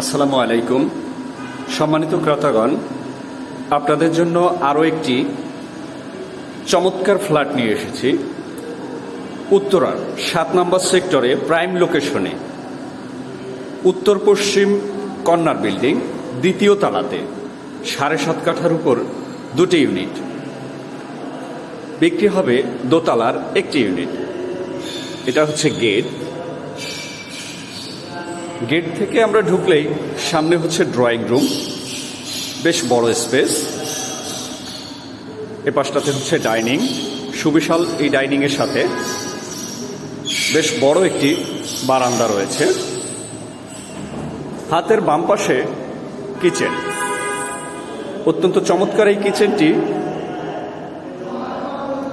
আসসালামু আলাইকুম। সম্মানিত ক্রেতাগণ, আপনাদের জন্য আরও একটি চমৎকার ফ্ল্যাট নিয়ে এসেছি। উত্তরার সাত নম্বর সেক্টরে প্রাইম লোকেশনে। উত্তর পশ্চিম কর্নার বিল্ডিং, দ্বিতীয় তালাতে, সাড়ে সাত কাঠার উপর দুটি ইউনিট। বিক্রি হবে দোতলার একটি ইউনিট। এটা হচ্ছে গেট। গেট থেকে আমরা ঢুকলেই সামনে হচ্ছে ড্রয়িং রুম, বেশ বড় স্পেস। এ পাশটাতে হচ্ছে ডাইনিং, সুবিশাল এই ডাইনিংয়ের সাথে বেশ বড় একটি বারান্দা রয়েছে। হাতের বাম পাশে কিচেন। অত্যন্ত চমৎকার এই কিচেনটি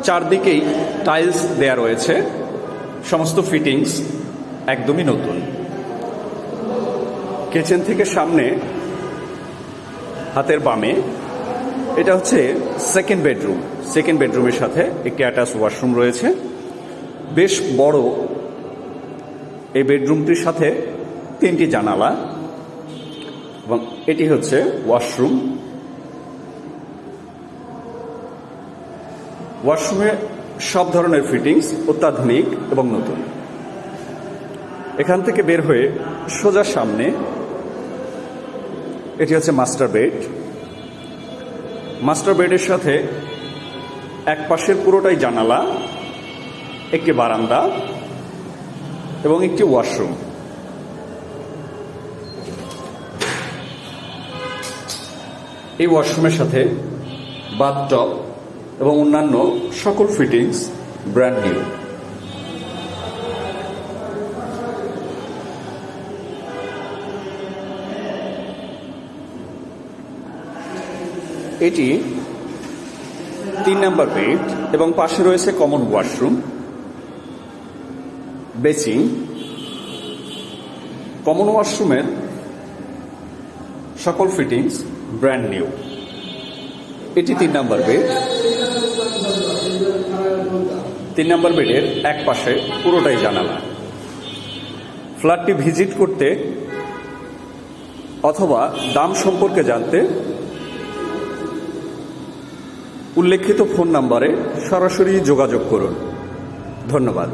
চারদিকেই টাইলস দেয়া রয়েছে। সমস্ত ফিটিংস একদমই নতুন। কিচেন থেকে সামনে, হাতের বামে, এটা হচ্ছে সেকেন্ড বেডরুম সেকেন্ড বেডরুমের সাথে একটি অ্যাটাচ ওয়াশরুম রয়েছে। বেশ বড় এই বেডরুমটির সাথে তিনটি জানালা এবং এটি হচ্ছে ওয়াশরুম ওয়াশরুমে সব ধরনের ফিটিংস অত্যাধুনিক এবং নতুন। এখান থেকে বের হয়ে সোজা সামনে এটি হচ্ছে মাস্টার বেড। মাস্টার বেডের সাথে এক পাশের পুরোটাই জানালা, একটি বারান্দা এবং একটি ওয়াশরুম। এই ওয়াশরুমের সাথে বাথটব এবং অন্যান্য সকল ফিটিংস ব্র্যান্ড নিউ। এটি তিন নাম্বার বেড এবং পাশে রয়েছে কমন ওয়াশরুম বেসিং কমন ওয়াশরুমের সকল ফিটিংস ব্র্যান্ড নিউ। এটি তিন নাম্বার বেড তিন নাম্বার বেডের এক পাশে পুরোটাই জানালা। ফ্ল্যাটটি ভিজিট করতে অথবা দাম সম্পর্কে জানতে উল্লেখিত ফোন নম্বরে সরাসরি যোগাযোগ করুন। ধন্যবাদ।